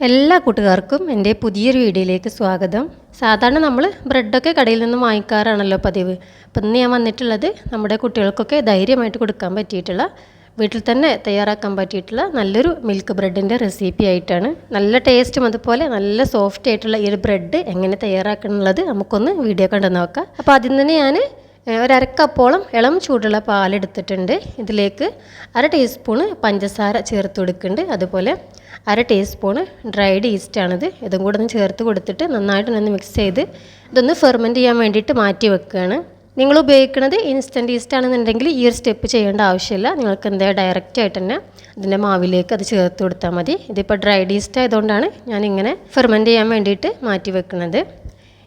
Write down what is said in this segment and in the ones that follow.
എല്ലാ കൂട്ടുകാർക്കും എന്റെ പുതിയൊരു വീഡിയോയിലേക്ക് സ്വാഗതം. സാധാരണ നമ്മൾ ബ്രെഡൊക്കെ കടയിൽ നിന്ന് വാങ്ങിക്കാറാണല്ലോ പതിവ്. അപ്പം ഇന്ന് ഞാൻ വന്നിട്ടുള്ളത് നമ്മുടെ കുട്ടികൾക്കൊക്കെ ധൈര്യമായിട്ട് കൊടുക്കാൻ പറ്റിയിട്ടുള്ള വീട്ടിൽ തന്നെ തയ്യാറാക്കാൻ പറ്റിയിട്ടുള്ള നല്ലൊരു മിൽക്ക് ബ്രെഡിന്റെ റെസിപ്പി ആയിട്ടാണ്. നല്ല ടേസ്റ്റും അതുപോലെ നല്ല സോഫ്റ്റ് ആയിട്ടുള്ള ഈ ഒരു ബ്രെഡ് എങ്ങനെ തയ്യാറാക്കണമെന്നുള്ളത് നമുക്കൊന്ന് വീഡിയോ കണ്ടു നോക്കാം അപ്പോൾ ആദ്യം തന്നെ ഞാൻ ഏഹ് ഒരു അരക്കപ്പോളം ഇളം ചൂടുള്ള പാലെടുത്തിട്ടുണ്ട്. ഇതിലേക്ക് അര ടീസ്പൂണ് പഞ്ചസാര ചേർത്ത് കൊടുക്കുന്നുണ്ട്. അതുപോലെ അര ടീസ്പൂണ് ഡ്രൈഡ് ഈസ്റ്റാണിത് ഇതും കൂടെ ഒന്ന് ചേർത്ത് കൊടുത്തിട്ട് നന്നായിട്ട് ഒന്ന് മിക്സ് ചെയ്ത് ഇതൊന്ന് ഫെർമെന്റ് ചെയ്യാൻ വേണ്ടിയിട്ട് മാറ്റി വെക്കുകയാണ്. നിങ്ങൾ ഉപയോഗിക്കുന്നത് ഇൻസ്റ്റന്റ് ഈസ്റ്റ് ആണെന്നുണ്ടെങ്കിൽ ഈ ഒരു സ്റ്റെപ്പ് ചെയ്യേണ്ട ആവശ്യമില്ല. നിങ്ങൾക്ക് എന്താ ഡയറക്റ്റ് ആയിട്ട് തന്നെ ഇതിന്റെ മാവിലേക്ക് അത് ചേർത്ത് കൊടുത്താൽ മതി. ഇതിപ്പോൾ ഡ്രൈഡ് ഈസ്റ്റ് ആയതുകൊണ്ടാണ് ഞാനിങ്ങനെ ഫെർമെന്റ് ചെയ്യാൻ വേണ്ടിയിട്ട് മാറ്റി വെക്കുന്നത്.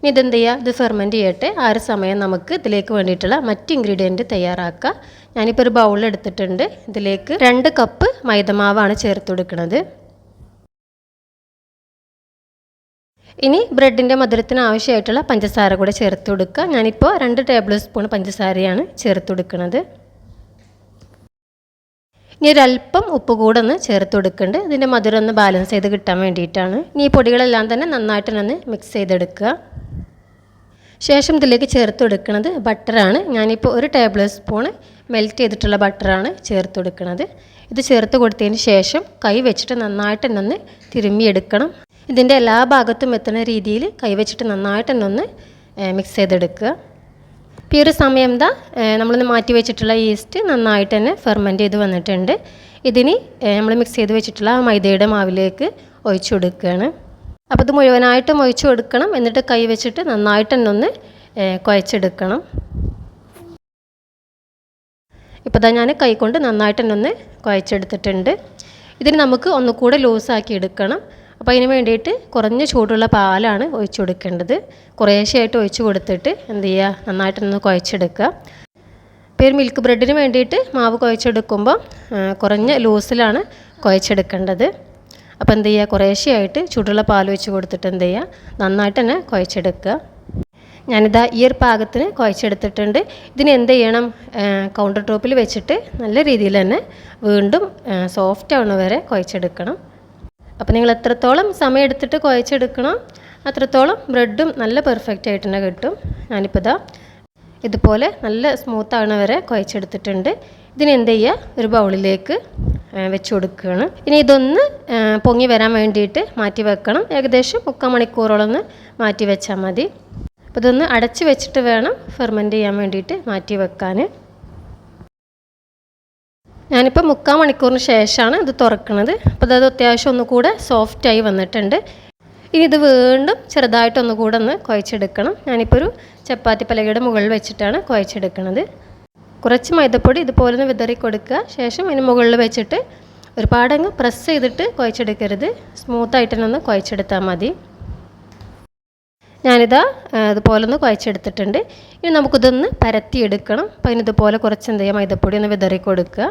ഇനി ഇതെന്ത് ചെയ്യുക ഇത് ഫെർമെന്റ് ചെയ്യട്ടെ. ആ ഒരു സമയം നമുക്ക് ഇതിലേക്ക് വേണ്ടിയിട്ടുള്ള മറ്റ് ഇൻഗ്രീഡിയന്റ് തയ്യാറാക്കുക ഞാനിപ്പോൾ ഒരു ബൗളിൽ എടുത്തിട്ടുണ്ട്. ഇതിലേക്ക് രണ്ട് കപ്പ് മൈദമാവാണ് ചേർത്ത് കൊടുക്കുന്നത് ഇനി ബ്രെഡിന്റെ മധുരത്തിന് ആവശ്യമായിട്ടുള്ള പഞ്ചസാര കൂടെ ചേർത്ത് കൊടുക്കുക. ഞാനിപ്പോൾ രണ്ട് ടേബിൾ സ്പൂൺ പഞ്ചസാരയാണ് ചേർത്ത് കൊടുക്കുന്നത് ഇനി ഒരല്പം ഉപ്പ് കൂടെ ഒന്ന് ചേർത്ത് കൊടുക്കുന്നുണ്ട് ഇതിന്റെ മധുരം ഒന്ന് ബാലൻസ് ചെയ്ത് കിട്ടാൻ വേണ്ടിയിട്ടാണ്. ഇനി ഈ പൊടികളെല്ലാം തന്നെ നന്നായിട്ട് ഒന്ന് മിക്സ് ചെയ്തെടുക്കുക. ശേഷം ഇതിലേക്ക് ചേർത്ത് കൊടുക്കുന്നത് ബട്ടറാണ്. ഞാനിപ്പോൾ ഒരു ടേബിൾ സ്പൂണ് മെൽറ്റ് ചെയ്തിട്ടുള്ള ബട്ടറാണ് ചേർത്ത് ഇത് ചേർത്ത് കൊടുത്തതിന് ശേഷം കൈ വെച്ചിട്ട് നന്നായിട്ട് എന്നൊന്ന് തിരുമ്മിയെടുക്കണം. ഇതിന്റെ എല്ലാ ഭാഗത്തും എത്തുന്ന രീതിയിൽ കൈ വെച്ചിട്ട് നന്നായിട്ട് എന്നൊന്ന് മിക്സ് ചെയ്തെടുക്കുക. ഇപ്പോൾ ഈ ഒരു സമയം എന്താ നമ്മളൊന്ന് മാറ്റി വെച്ചിട്ടുള്ള ഈസ്റ്റ് നന്നായിട്ട് തന്നെ ഫെർമെന്റ് ചെയ്ത് വന്നിട്ടുണ്ട്. ഇതിന് നമ്മൾ മിക്സ് ചെയ്ത് വെച്ചിട്ടുള്ള മൈദയുടെ മാവിലേക്ക് ഒഴിച്ചു കൊടുക്കുകയാണ്. അപ്പോൾ ഇത് മുഴുവനായിട്ട് ഒഴിച്ചു കൊടുക്കണം. എന്നിട്ട് കൈ വെച്ചിട്ട് നന്നായിട്ട് തന്നെ ഒന്ന് കുഴച്ചെടുക്കണം. ഇപ്പോൾ തന്നെ ഞാൻ കൈ കൊണ്ട് നന്നായിട്ട് തന്നെ ഒന്ന് കുഴച്ചെടുത്തിട്ടുണ്ട്. ഇതിന് നമുക്ക് ഒന്നുകൂടെ ലൂസാക്കി എടുക്കണം. അപ്പോൾ അതിന് വേണ്ടിയിട്ട് കുറഞ്ഞ ചൂടുള്ള പാലാണ് ഒഴിച്ചു കൊടുക്കേണ്ടത്. കുറേശ്ശെയായിട്ട് ഒഴിച്ചു കൊടുത്തിട്ട് എന്ത് ചെയ്യുക നന്നായിട്ടൊന്ന് കുഴച്ചെടുക്കുക. ഇപ്പോൾ ഒരു മിൽക്ക് ബ്രെഡിന് വേണ്ടിയിട്ട് മാവ് കുഴച്ചെടുക്കുമ്പോൾ കുറഞ്ഞ ലൂസിലാണ് കുഴച്ചെടുക്കേണ്ടത്. അപ്പോൾ എന്ത് ചെയ്യുക കുറേശ്ശെയായിട്ട് ചൂടുള്ള പാൽ വെച്ച് കൊടുത്തിട്ട് എന്ത് ചെയ്യുക നന്നായിട്ട് തന്നെ കുഴച്ചെടുക്കുക. ഞാനിതാ ഈ ഒരു പാകത്തിന് കുഴച്ചെടുത്തിട്ടുണ്ട്. ഇതിന് എന്ത് ചെയ്യണം? കൗണ്ടർ ടോപ്പിൽ വെച്ചിട്ട് നല്ല രീതിയിൽ തന്നെ വീണ്ടും സോഫ്റ്റ് ആവണ വരെ കുഴച്ചെടുക്കണം. അപ്പോൾ നിങ്ങൾ എത്രത്തോളം സമയം എടുത്തിട്ട് കുഴച്ചെടുക്കണം? അത്രത്തോളം ബ്രെഡും നല്ല പെർഫെക്റ്റ് ആയിട്ട് തന്നെ കിട്ടും. ഞാനിപ്പോൾ ഇതാ ഇതുപോലെ നല്ല സ്മൂത്ത് ആവണ വരെ കുഴച്ചെടുത്തിട്ടുണ്ട്. ഇതിന് എന്ത് ചെയ്യുക ഒരു ബൗളിലേക്ക് വെച്ച് കൊടുക്കുകയാണ്. ഇനി ഇതൊന്ന് പൊങ്ങി വരാൻ വേണ്ടിയിട്ട് മാറ്റി വെക്കണം. ഏകദേശം മുക്കാൽ മണിക്കൂറോളം ഒന്ന് മാറ്റി വെച്ചാൽ മതി. അപ്പോൾ ഇതൊന്ന് അടച്ച് വെച്ചിട്ട് വേണം ഫെർമെന്റ് ചെയ്യാൻ വേണ്ടിയിട്ട് മാറ്റി വെക്കാൻ ഞാനിപ്പോൾ മുക്കാൽ മണിക്കൂറിന് ശേഷമാണ് ഇത് തുറക്കുന്നത് അപ്പോൾ അത് അത്യാവശ്യം ഒന്നുകൂടെ സോഫ്റ്റായി വന്നിട്ടുണ്ട്. ഇനി ഇത് വീണ്ടും ചെറുതായിട്ടൊന്നുകൂടെ ഒന്ന് കുഴച്ചെടുക്കണം. ഞാനിപ്പോൾ ഒരു ചപ്പാത്തി പലകയുടെ മുകളിൽ വെച്ചിട്ടാണ് കുഴച്ചെടുക്കുന്നത് കുറച്ച് മൈദപ്പൊടി ഇതുപോലെ ഒന്ന് വിതറി കൊടുക്കുക ശേഷം ഇതിന് മുകളിൽ വെച്ചിട്ട് ഒരുപാടങ്ങ് പ്രസ് ചെയ്തിട്ട് കുഴച്ചെടുക്കരുത്. സ്മൂത്തായിട്ട് തന്നെ ഒന്ന് കുഴച്ചെടുത്താൽ മതി. ഞാനിതാ ഇതുപോലെ ഒന്ന് കുഴച്ചെടുത്തിട്ടുണ്ട്. ഇനി നമുക്കിതൊന്ന് പരത്തിയെടുക്കണം. അപ്പോൾ അതിനിതുപോലെ കുറച്ച് എന്ത് ചെയ്യുക മൈദപ്പൊടി ഒന്ന് വിതറി കൊടുക്കുക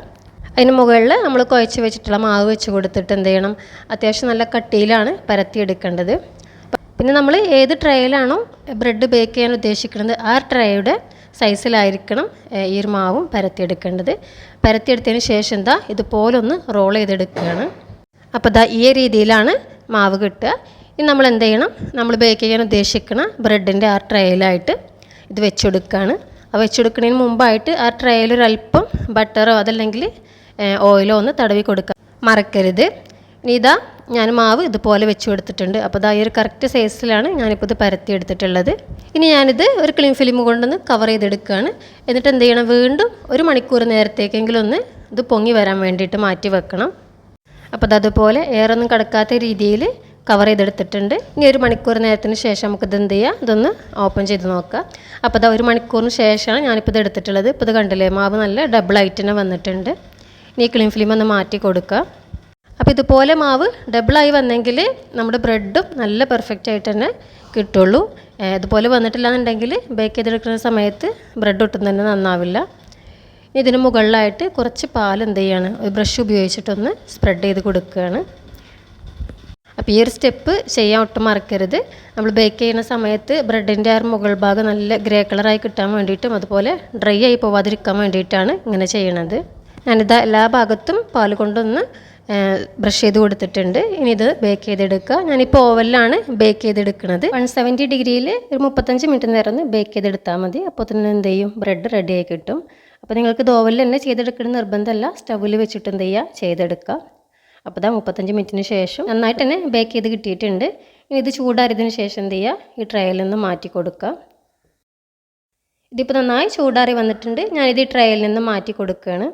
അതിന് മുകളിൽ നമ്മൾ കുഴച്ച് വെച്ചിട്ടുള്ള മാവ് വെച്ച് കൊടുത്തിട്ട് എന്ത് ചെയ്യണം? അത്യാവശ്യം നല്ല കട്ടിയിലാണ് പരത്തിയെടുക്കേണ്ടത്. പിന്നെ നമ്മൾ ഏത് ട്രേയിലാണോ ബ്രെഡ് ബേക്ക് ചെയ്യാൻ ഉദ്ദേശിക്കുന്നത് ആ ട്രേയുടെ സൈസിലായിരിക്കണം ഈ ഒരു മാവും പരത്തിയെടുക്കേണ്ടത്. പരത്തിയെടുത്തതിന് ശേഷം എന്താ ഇതുപോലൊന്ന് റോൾ ചെയ്തെടുക്കുകയാണ്. അപ്പോൾ ദാ ഈ രീതിയിലാണ് മാവ് കിട്ടുക. ഇനി നമ്മൾ എന്ത് ചെയ്യണം? നമ്മൾ ബേക്ക് ചെയ്യാൻ ഉദ്ദേശിക്കുന്ന ബ്രെഡിന്റെ ആ ട്രേയിലായിട്ട് ഇത് വെച്ചെടുക്കുകയാണ്. ആ വെച്ചെടുക്കുന്നതിന് മുമ്പായിട്ട് ആ ട്രേയിൽ ഒരല്പം ബട്ടറോ അതല്ലെങ്കിൽ ഓയിലോ ഒന്ന് തടവി കൊടുക്കുക. മറക്കരുത്. ഇതാ ഞാൻ മാവ് ഇതുപോലെ വെച്ച് കൊടുത്തിട്ടുണ്ട്. അപ്പോൾ ഇതാ ഈ ഒരു കറക്റ്റ് സൈസിലാണ് ഞാനിപ്പോൾ ഇത് പരത്തി എടുത്തിട്ടുള്ളത്. ഇനി ഞാനിത് ഒരു ക്ലീൻ ഫിലിം കൊണ്ടൊന്ന് കവർ ചെയ്തെടുക്കുകയാണ്. എന്നിട്ട് എന്ത് ചെയ്യണം? വീണ്ടും ഒരു മണിക്കൂർ നേരത്തേക്കെങ്കിലും ഒന്ന് ഇത് പൊങ്ങി വരാൻ വേണ്ടിയിട്ട് മാറ്റി വെക്കണം. അപ്പോൾ അത് അതുപോലെ ഒന്നും കിടക്കാത്ത രീതിയിൽ കവർ ചെയ്തെടുത്തിട്ടുണ്ട്. ഇനി ഒരു മണിക്കൂർ നേരത്തിന് ശേഷം നമുക്ക് ഇത് എന്ത് ചെയ്യാം? ഇതൊന്ന് ഓപ്പൺ ചെയ്ത് നോക്കാം. അപ്പോൾ അതാ ഒരു മണിക്കൂറിന് ശേഷമാണ് ഞാനിപ്പോൾ ഇത് എടുത്തിട്ടുള്ളത്. ഇപ്പോൾ ഇത് കണ്ടില്ലേ? മാവ് നല്ല ഡബിൾ ആയിട്ട് തന്നെ വന്നിട്ടുണ്ട്. ഇനി ക്ലീൻ ഫിലിം ഒന്ന് മാറ്റി കൊടുക്കുക അപ്പോൾ ഇതുപോലെ മാവ് ഡബിളായി വന്നെങ്കിൽ നമ്മുടെ ബ്രെഡും നല്ല പെർഫെക്റ്റ് ആയിട്ട് തന്നെ കിട്ടുള്ളൂ. ഇതുപോലെ വന്നിട്ടില്ല എന്നുണ്ടെങ്കിൽ ബേക്ക് ചെയ്തെടുക്കുന്ന സമയത്ത് ബ്രെഡ് ഒട്ടും തന്നെ നന്നാവില്ല. ഇതിന് മുകളിലായിട്ട് കുറച്ച് പാൽ എന്ത് ചെയ്യാണ് ഒരു ബ്രഷ് ഉപയോഗിച്ചിട്ടൊന്ന് സ്പ്രെഡ് ചെയ്ത് കൊടുക്കുകയാണ്. അപ്പോൾ ഈ ഒരു സ്റ്റെപ്പ് ചെയ്യാൻ ഒട്ടും മറക്കരുത്. നമ്മൾ ബേക്ക് ചെയ്യുന്ന സമയത്ത് ബ്രെഡിന്റെ ആ മുകൾ ഭാഗം നല്ല ഗ്രേ കളറായി കിട്ടാൻ വേണ്ടിയിട്ടും അതുപോലെ ഡ്രൈ ആയി പോവാതിരിക്കാൻ വേണ്ടിയിട്ടാണ് ഇങ്ങനെ ചെയ്യണത്. ഞാനിത് എല്ലാ ഭാഗത്തും പാൽ കൊണ്ടൊന്ന് ബ്രഷ് ചെയ്ത് കൊടുത്തിട്ടുണ്ട്. ഇനി ഇത് ബേക്ക് ചെയ്തെടുക്കുക. ഞാനിപ്പോൾ ഓവനിലാണ് ബേക്ക് ചെയ്തെടുക്കുന്നത് വൺ സെവന്റി ഡിഗ്രിയിൽ ഒരു മുപ്പത്തഞ്ച് മിനിറ്റ് നേരം ഒന്ന് ബേക്ക് ചെയ്തെടുത്താൽ മതി. അപ്പോൾ തന്നെ എന്ത് ചെയ്യും? ബ്രെഡ് റെഡി ആയി കിട്ടും. അപ്പോൾ നിങ്ങൾക്ക് ഇത് ഓവനിൽ തന്നെ ചെയ്തെടുക്കണം നിർബന്ധമല്ല സ്റ്റവിൽ വെച്ചിട്ട് എന്ത് ചെയ്യുക? ചെയ്തെടുക്കുക. അപ്പോൾ ഇതാ മുപ്പത്തഞ്ച് മിനിറ്റിന് ശേഷം നന്നായിട്ട് തന്നെ ബേക്ക് ചെയ്ത് കിട്ടിയിട്ടുണ്ട്. ഇനി ഇത് ചൂടാറിയതിന് ശേഷം എന്ത് ചെയ്യുക? ഈ ട്രയലിൽ നിന്ന് മാറ്റി കൊടുക്കുക. ഇതിപ്പോൾ നന്നായി ചൂടാറി വന്നിട്ടുണ്ട്. ഞാനിത് ഈ ട്രയലിൽ നിന്ന് മാറ്റി കൊടുക്കുകയാണ്.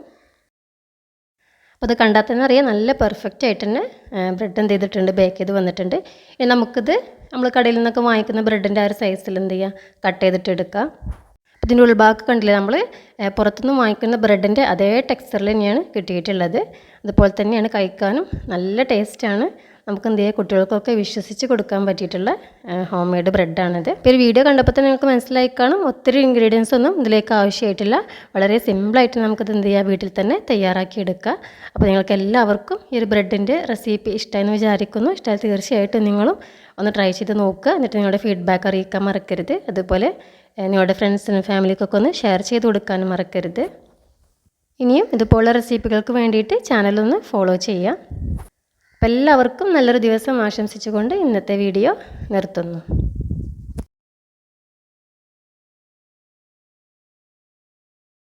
അപ്പോൾ അത് കണ്ടാൽ തന്നെ അറിയാം നല്ല പെർഫെക്റ്റ് ആയിട്ട് തന്നെ ബ്രെഡ് എന്ത് ചെയ്തിട്ടുണ്ട് ബേക്ക് ചെയ്ത് വന്നിട്ടുണ്ട്. ഇനി നമുക്കിത് നമ്മൾ കടയിൽ നിന്നൊക്കെ വാങ്ങിക്കുന്ന ബ്രെഡിന്റെ ആ ഒരു സൈസിൽ എന്ത് ചെയ്യുക കട്ട് ചെയ്തിട്ട് എടുക്കുക അപ്പോൾ ഇതിന്റെ ഉൾഭാഗം കണ്ടില്ലേ നമ്മൾ പുറത്തുനിന്ന് വാങ്ങിക്കുന്ന ബ്രെഡിന്റെ അതേ ടെക്സ്ചറിൽ തന്നെയാണ് കിട്ടിയിട്ടുള്ളത്. അതുപോലെ തന്നെയാണ് കഴിക്കാനും നല്ല ടേസ്റ്റാണ് നമുക്ക് എന്ത് ചെയ്യുക കുട്ടികൾക്കൊക്കെ വിശ്വസിച്ച് കൊടുക്കാൻ പറ്റിയിട്ടുള്ള ഹോം മെയ്ഡ് ബ്രെഡാണിത് ഇപ്പോൾ ഒരു വീഡിയോ കണ്ടപ്പോൾ തന്നെ നിങ്ങൾക്ക് മനസ്സിലായി കാണും. ഒത്തിരി ഇൻഗ്രീഡിയൻസ് ഒന്നും ഇതിലേക്ക് ആവശ്യമായിട്ടില്ല. വളരെ സിമ്പിളായിട്ട് നമുക്കിത് എന്ത് ചെയ്യുക വീട്ടിൽ തന്നെ തയ്യാറാക്കി എടുക്കുക അപ്പോൾ നിങ്ങൾക്ക് എല്ലാവർക്കും ഈ ഒരു ബ്രെഡിന്റെ റെസിപ്പി ഇഷ്ടമെന്ന് വിചാരിക്കുന്നു. ഇഷ്ടമായി തീർച്ചയായിട്ടും നിങ്ങളും ഒന്ന് ട്രൈ ചെയ്ത് നോക്കുക. എന്നിട്ട് നിങ്ങളുടെ ഫീഡ്ബാക്ക് അറിയിക്കാൻ മറക്കരുത്. അതുപോലെ നിങ്ങളുടെ ഫ്രണ്ട്സിനും ഫാമിലിക്കൊക്കെ ഒന്ന് ഷെയർ ചെയ്ത് കൊടുക്കാനും മറക്കരുത്. ഇനിയും ഇതുപോലുള്ള റെസിപ്പികൾക്ക് വേണ്ടിയിട്ട് ചാനലൊന്ന് ഫോളോ ചെയ്യാം അപ്പോൾ എല്ലാവർക്കും നല്ലൊരു ദിവസം ആശംസിച്ചുകൊണ്ട് ഇന്നത്തെ വീഡിയോ നിർത്തുന്നു.